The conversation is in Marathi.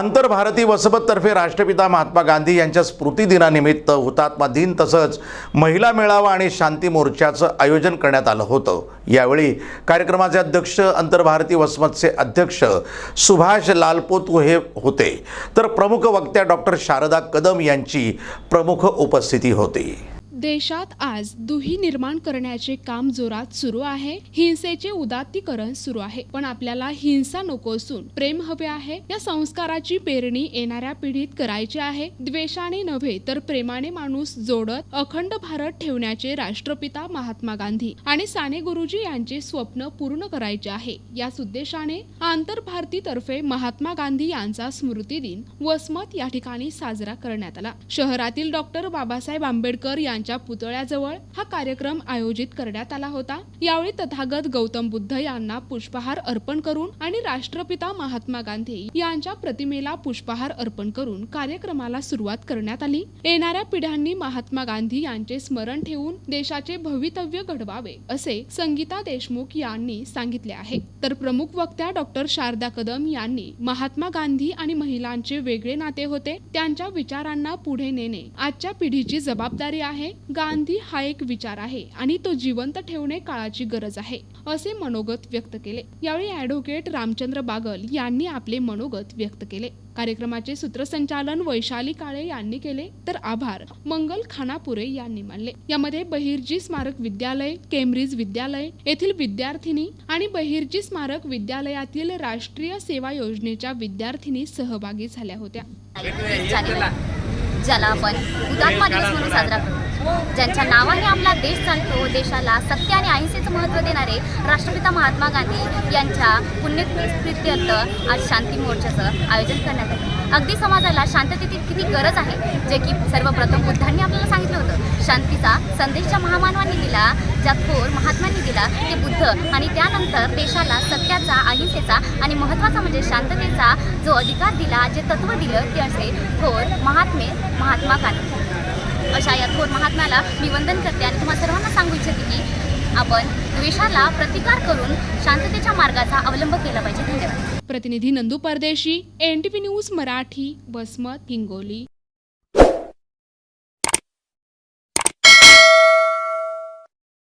आंतरभारती वसमततर्फे राष्ट्रपिता महात्मा गांधी यांच्या स्मृतिदिनानिमित्त हुतात्मा दिन तसंच महिला मेळावा आणि शांती मोर्चाचं आयोजन करण्यात आलं होतं. यावेळी कार्यक्रमाचे अध्यक्ष आंतरभारती वसमतचे अध्यक्ष सुभाष लालपोतू हे होते. तर प्रमुख वक्त्या डॉक्टर शारदा कदम यांची प्रमुख उपस्थिती होती. देशात आज दुही निर्माण करण्याचे काम जोरात सुरू आहे. हिंसेचे उदात्तीकरण सुरू आहे. पण आपल्याला हिंसा नको असून प्रेम हवे आहे. या संस्काराची पेरणी येणाऱ्या पिढीत करायची आहे. द्वेषाने नव्हे तर प्रेमाने माणूस जोडत अखंड भारत ठेवण्याचे राष्ट्रपिता महात्मा गांधी आणि साने गुरुजी यांचे स्वप्न पूर्ण करायचे आहे. याच उद्देशाने आंतर तर्फे महात्मा गांधी यांचा स्मृती दिन वसमत या ठिकाणी साजरा करण्यात आला. शहरातील डॉक्टर बाबासाहेब आंबेडकर यांच्या पुतळ्याजवळ हा कार्यक्रम आयोजित करण्यात आला होता. यावेळी तथागत गौतम बुद्ध यांना पुष्पहार अर्पण करून आणि राष्ट्रपिता महात्मा गांधी यांच्या प्रतिमेला पुष्पहार अर्पण करून कार्यक्रमाला सुरुवात करण्यात आली. येणाऱ्या पिढ्यांनी महात्मा गांधी यांचे स्मरण ठेवून देशाचे भवितव्य घडवावे असे संगीता देशमुख यांनी सांगितले आहे. तर प्रमुख वक्त्या डॉक्टर शारदा कदम यांनी महात्मा गांधी आणि महिलांचे वेगळे नाते होते. त्यांच्या विचारांना पुढे नेणे आजच्या पिढीची जबाबदारी आहे. गांधी हा एक विचार आहे आणि तो जिवंत ठेवणे काळाची गरज आहे असे मनोगत व्यक्त केले. यावेळी ॲडव्होकेट रामचंद्र बागल यांनी आपले मनोगत व्यक्त केले. कार्यक्रमाचे सूत्रसंचालन वैशाली काळे यांनी केले. तर आभार मंगल खानापुरे यांनी मानले. यामध्ये बहिर्जी स्मारक विद्यालय केम्ब्रिज विद्यालय येथील विद्यार्थिनी आणि बहिर्जी स्मारक विद्यालयातील राष्ट्रीय सेवा योजनेच्या विद्यार्थिनी सहभागी झाल्या होत्या. ज्याला आपण हुतात्मा दिवस म्हणून साजरा करतो ज्यांच्या नावाने आपला देश चालतो देशाला सत्य आणि अहिंसेचं महत्त्व देणारे राष्ट्रपिता महात्मा गांधी यांच्या पुण्यस्मृत्यर्थ आज शांती मोर्चाचं आयोजन करण्यात आलं. अगदी समाजाला शांततेची किती गरज आहे जे की सर्वप्रथम बुद्धांनी आपल्याला सांगितलं होतं. शांतीचा संदेशच्या महामानवांनी दिला ज्या थोर महात्म्यांनी दिला ते बुद्ध. आणि त्यानंतर देशाला सत्याचा अहिंसेचा आणि महत्त्वाचा म्हणजे शांततेचा जो अधिकार दिला जे तत्त्व दिलं ते असे थोर महात्मे महात्मा गांधी. अशा या थोर महात्म्याला मी वंदन करते आणि तुम्हाला सर्वांना सांगू इच्छिते की आपण द्वेषाला प्रतिकार करून शांततेच्या मार्गाचा अवलंब केला पाहिजे. धन्यवाद. प्रतिनिधी Nandu Pardeshi N T news Marathi Vasmat Hingoli.